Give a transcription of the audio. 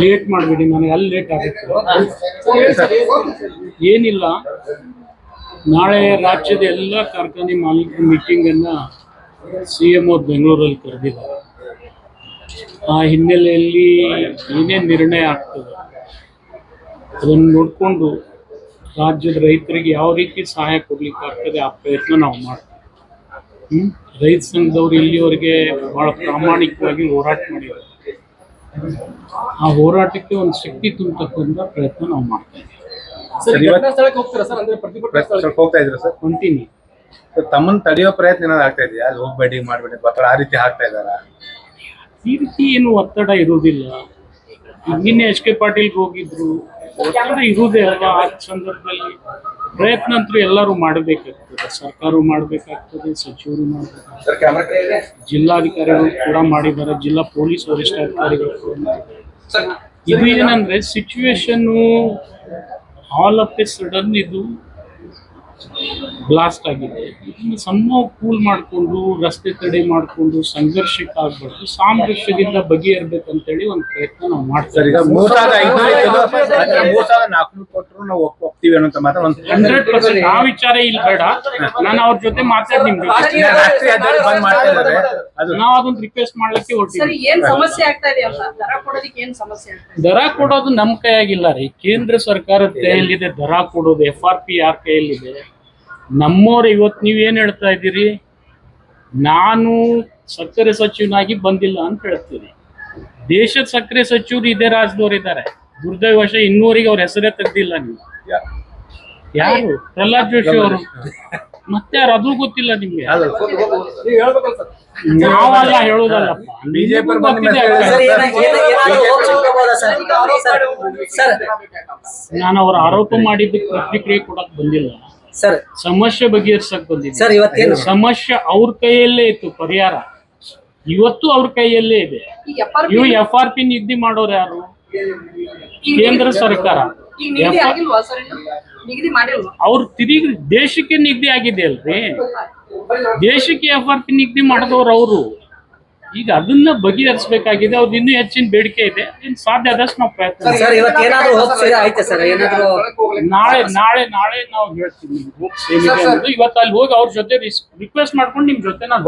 Late ಮಾಡಬೇಡಿ, ನನಗೆ ಅಲ್ಲಿ ಲೇಟ್ ಆಗುತ್ತೆ. ಏನಿಲ್ಲ, ನಾಳೆ ರಾಜ್ಯದ ಎಲ್ಲ ಕಾರ್ಖಾನೆ ಮಾಲೀಕರ ಮೀಟಿಂಗನ್ನು ಸಿ ಎಂ ಅವ್ರು ಬೆಂಗಳೂರಲ್ಲಿ ಕರೆದಿದ್ದಾರೆ. ಆ ಹಿನ್ನೆಲೆಯಲ್ಲಿ ಏನೇನ್ ನಿರ್ಣಯ ಆಗ್ತದೆ, ಅದನ್ನು ನೋಡಿಕೊಂಡು ರಾಜ್ಯದ ರೈತರಿಗೆ ಯಾವ ರೀತಿ ಸಹಾಯ ಕೊಡ್ಲಿಕ್ಕೆ ಆಗ್ತದೆ ಆ ಪ್ರಯತ್ನ ನಾವು ಮಾಡ್ತೀವಿ? ರೈತ ಸಂಘದವ್ರು ಇಲ್ಲಿವರೆಗೆ ಬಹಳ ಪ್ರಾಮಾಣಿಕವಾಗಿ ಹೋರಾಟ ಮಾಡಿದ್ದಾರೆ. ಆ ಹೋರಾಟಕ್ಕೆ ಒಂದು ಶಕ್ತಿ ತುಂಬತಕ್ಕಂಥ ಪ್ರಯತ್ನ ನಾವು ಮಾಡ್ತಾ ಇದ್ದೀವಿ. ಸರ್ ಇವತ್ತು ಸ್ಥಳಕ್ಕೆ ಹೋಗ್ತೀರಾ ಸರ್? ಅಂದ್ರೆ ಪ್ರತಿಭಟನಾ ಸ್ಥಳಕ್ಕೆ? ಹೋಗ್ತಾ ಇದ್ರು ಸರ್? ಕಂಟಿನ್ಯೂ ಸರ್, ತಮ್ಮನ್ನ ತಡೆಯೋ ಪ್ರಯತ್ನ ಏನಾದ್ರು ಆಗ್ತಾ ಇದೆಯಾ? ಅಲ್ಲಿ ಹೋಗ್ಬೇಡಿ ಮಾಡ್ಬೇಡಿ ಒತ್ತಡ ಆ ರೀತಿ ಹಾಕ್ತಾ ಇದಾರ ಈ ರೀತಿ ಏನು ಒತ್ತಡ ಇರುವುದಿಲ್ಲ. ಈಗ ನಿನ್ನೆ ಎಚ್ ಕೆ ಪಾಟೀಲ್ಗೆ ಹೋಗಿದ್ರು ಒತ್ತಡ ಇರುವುದೇ ಅಲ್ವಾ ಆ ಸಂದರ್ಭದಲ್ಲಿ ಪ್ರಯತ್ನ ಅಂತೂ ಎಲ್ಲರೂ ಮಾಡಬೇಕಾಗ್ತದೆ ಸರ್ಕಾರ ಮಾಡಬೇಕಾಗ್ತದೆ, ಸಚಿವರು ಮಾಡಬೇಕಾಗ್ತದೆ, ಜಿಲ್ಲಾಧಿಕಾರಿಗಳು ಕೂಡ ಮಾಡಿದ್ದಾರೆ, ಜಿಲ್ಲಾ ಪೊಲೀಸ್ ವರಿಷ್ಠಾಧಿಕಾರಿಗಳು ಕೂಡ. ಇದು ಏನಂದ್ರೆ situation all of a sudden ಇದು ಬ್ಲಾಸ್ಟ್ ಆಗಿದೆ. ಸಣ್ಣ ಕೂಲ್ ಮಾಡಿಕೊಂಡು ರಸ್ತೆ ತಡೆ ಮಾಡಿಕೊಂಡು ಸಂಘರ್ಷಕ್ಕೆ ಆಗ್ಬಾರ್ದು ಸಾಮರಸ್ಯದಿಂದ ಬಗೆಹರ್ಬೇಕಂತೇಳಿ ಒಂದು ಪ್ರಯತ್ನ ನಾವು ಮಾಡ್ತಾರೆ ಹಂಡ್ರೆಡ್ ಪರ್ಸೆಂಟ್ ಆ ವಿಚಾರ ಇಲ್ಲಿ ಬೇಡ. ನಾನು ಅವ್ರ ಜೊತೆ ಮಾತಾಡ್ತೀನಿ ನಾವು ಅದೊಂದು ರಿಕ್ವೆಸ್ಟ್ ಮಾಡ್ಲಿಕ್ಕೆ ಹೊರಟಿದ್ದೀವಿ. ಹೊರಟಿದ್ವಿ ಏನ್ ಸಮಸ್ಯೆ ಆಗ್ತಾ ಇದೆ ಅಂತ? ದರ ಕೊಡೋದಕ್ಕೆ ಏನ್ ಸಮಸ್ಯೆ ಆಗ್ತಾ ಇದೆ? ದರ ಕೊಡೋದು ನಮ್ಮ ಕೈಯಾಗಿಲ್ಲ ರೀ. ಕೇಂದ್ರ ಸರ್ಕಾರದ ಕೈಯಲ್ಲಿದೆ ದರ ಕೊಡೋದು ಎಫ್ ಆರ್ ಪಿ ಯಾರ ಕೈಯಲ್ಲಿದೆ? ನಮ್ಮವ್ರು ಇವತ್ತು ನೀವೇನ್ ಹೇಳ್ತಾ ಇದ್ದೀರಿ? ನಾನು ಸಕ್ಕರೆ ಸಚಿವನಾಗಿ ಬಂದಿಲ್ಲ ಅಂತ ಹೇಳ್ತೀನಿ. ದೇಶದ ಸಕ್ಕರೆ ಸಚಿವರು ಇದೇ ರಾಜ್ದವ್ರು ಇದ್ದಾರೆ. ದುರ್ದೈವಶ ಇನ್ನೂರಿಗೆ ಅವ್ರ ಹೆಸರೇ ತೆಗ್ದಿಲ್ಲ ನೀವು. ಯಾರು? ಪ್ರಹ್ಲಾದ್ ಜೋಶಿ ಅವರು. ಮತ್ತೆ ಯಾರು? ಅದು ಗೊತ್ತಿಲ್ಲ ನಿಮ್ಗೆ. ನೀವು ನಾವಲ್ಲ ಹೇಳೋದಲ್ಲಪ್ಪ ಏನ- ಏನ- ನಾನು ಅವ್ರ ಆರೋಪ ಮಾಡಿದ್ದಕ್ಕೆ ಪ್ರತಿಕ್ರಿಯೆ ಕೊಡಕ್ ಬಂದಿಲ್ಲ. ಸರ್ ಸಮಸ್ಯೆ ಬಗೆಹರಿಸಕ್ ಬಂದಿದೆ ಸರ್ ಇವತ್ತೇನು? ಸಮಸ್ಯೆ ಅವ್ರ ಕೈಯಲ್ಲೇ ಇತ್ತು ಪರಿಹಾರ. ಇವತ್ತು ಅವ್ರ ಕೈಯಲ್ಲೇ ಇದೆ. ಇವು ಎಫ್ ಆರ್ ಪಿ ನಿಗದಿ ಮಾಡೋರು ಯಾರು? ಕೇಂದ್ರ ಸರ್ಕಾರ. ಅವ್ರು ತಿರುಗಿ ದೇಶಕ್ಕೆ ನಿಗದಿ ಆಗಿದೆ ಅಲ್ರಿ? ದೇಶಕ್ಕೆ ಎಫ್ ಆರ್ ಪಿ ನಿಗದಿ ಮಾಡಿದವ್ರು ಅವರು. ಈಗ ಅದನ್ನ ಬಗೆಹರಿಸಬೇಕಾಗಿದೆ. ಅವ್ರದ್ದು ಇನ್ನೂ ಹೆಚ್ಚಿನ ಬೇಡಿಕೆ ಇದೆ. ಇನ್ನು ಸಾಧ್ಯ ಆದಷ್ಟು ನಾವು ಪ್ರಯತ್ನ ಸರ್ ಇವತ್ತು ಏನಾದ್ರು ಹೋಗ್ತೀರಾ? ಆಯ್ತಾ ಸರ್ ಏನಾದ್ರು ನಾಳೆ ನಾಳೆ ನಾಳೆ ನಾವು ಹೇಳ್ತೀವಿ ಇವತ್ತು ಅಲ್ಲಿ ಹೋಗಿ ಅವ್ರ ಜೊತೆ ರಿಕ್ವೆಸ್ಟ್ ಮಾಡ್ಕೊಂಡು ನಿಮ್ ಜೊತೆ ನಾನು